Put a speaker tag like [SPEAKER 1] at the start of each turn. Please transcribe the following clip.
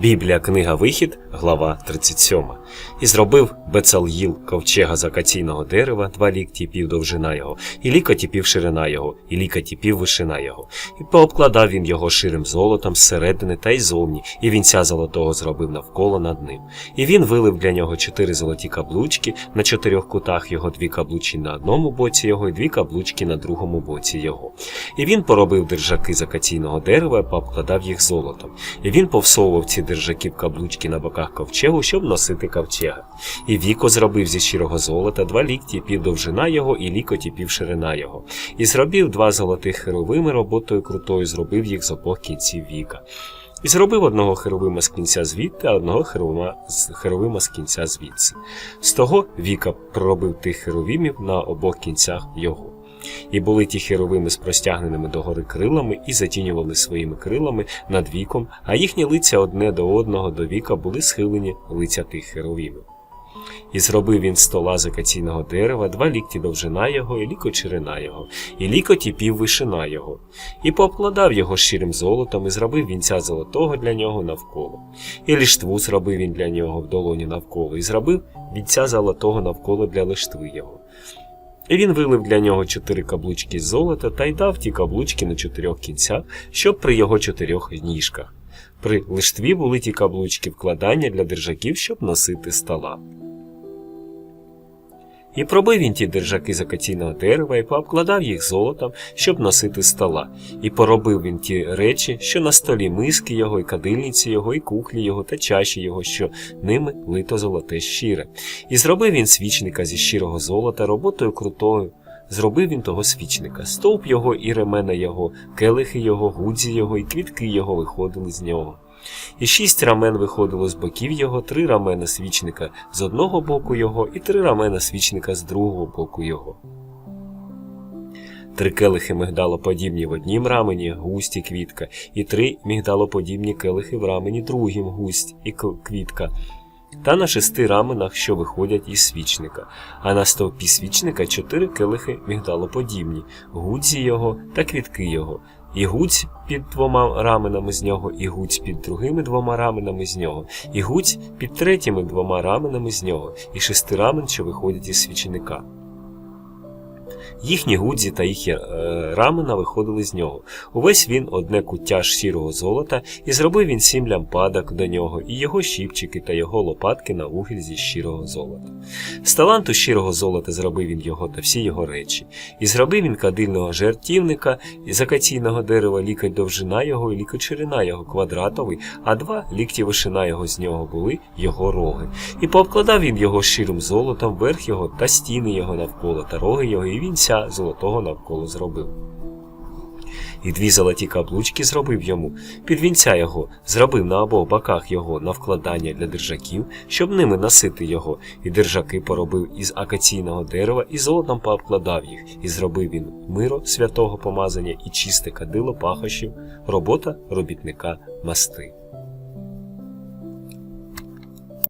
[SPEAKER 1] Біблія, книга Вихід, глава 37. І зробив Бецал'їл ковчега з акаційного дерева, два лікті пів довжина його, і лікоті пів ширина його, і лікоті пів вишина його. І пообкладав він його ширим золотом зсередини та й зовні, і вінця золотого зробив навколо над ним. І він вилив для нього чотири золоті каблучки, на чотирьох кутах його дві каблучки на одному боці його, і дві каблучки на другому боці його. І він поробив держаки з акаційного дерева, пообкладав їх золотом. І він повсовував ці держаки в каблучки на боках ковчегу, щоб носити ковчега. І віко зробив зі щирого золота два лікті пів довжина його, і лікоті пів ширина його. І зробив два золотих херовими роботою крутою, зробив їх з обох кінців віка. І зробив одного херовима з кінця звідти, а одного херовима з, кінця звідси. З того віка проробив тих херовимів на обох кінцях його. І були ті херовими з простягненими догори крилами і затінювали своїми крилами над віком, а їхні лиця одне до одного до віка були схилені лиця тих херовимів. І зробив він стола з акаційного дерева, два лікті довжина його, і лікоть ширина його, і лікоті пів вишина його, і пообкладав його щирим золотом, і зробив вінця золотого для нього навколо. І ліштву зробив він для нього в долоні навколо, і зробив вінця золотого навколо для лиштви його. І він вилив для нього чотири каблучки золота та й дав ті каблучки на чотирьох кінцях, щоб при його чотирьох ніжках. При лиштві були ті каблучки вкладання для держаків, щоб носити стола. І пробив він ті держаки з акаційного дерева і пообкладав їх золотом, щоб носити стола. І поробив він ті речі, що на столі миски його, і кадильниці його, і кухлі його, та чаші його, що ними лито золоте щире. І зробив він свічника зі щирого золота роботою крутою. Зробив він того свічника, стовп його і ремена його, келихи його, гудзі його, і квітки його виходили з нього. І шість рамен виходило з боків його, три рамена свічника з одного боку його, і три рамена свічника з другого боку його. Три келихи мигдалоподібні в однім рамені, густь і квітка, і три мігдалоподібні келихи в рамені другім густь і квітка. Та на шести раменах, що виходять із свічника, а на стовпі свічника чотири келихи мігдалоподібні, гудзі його та квітки його, і гудзь під двома раменами з нього, і гудзь під другими двома раменами з нього, і гудзь під третіми двома раменами з нього, і шести рамен, що виходять із свічника. Їхні гудзі та їхні е, рамена виходили з нього. Увесь він одне куття щирого золота, і зробив він сім лямпадок до нього, і його щіпчики та його лопатки на вугіль зі щирого золота. З таланту щирого золота зробив він його та всі його речі, і зробив він кадильного жертівника із акаційного дерева лікоть довжина його і лікоть ширина його квадратовий, а два лікті вишина його з нього були його роги. І пообкладав він його щирим золотом, верх його та стіни його навколо, та роги його, і вінця золотого навколо зробив. І дві золоті каблучки зробив йому, під вінця його, зробив на обох боках його на вкладання для держаків, щоб ними носити його, і держаки поробив із акаційного дерева, і золотом пообкладав їх, і зробив він миро святого помазання і чисте кадило пахощів, робота робітника масти.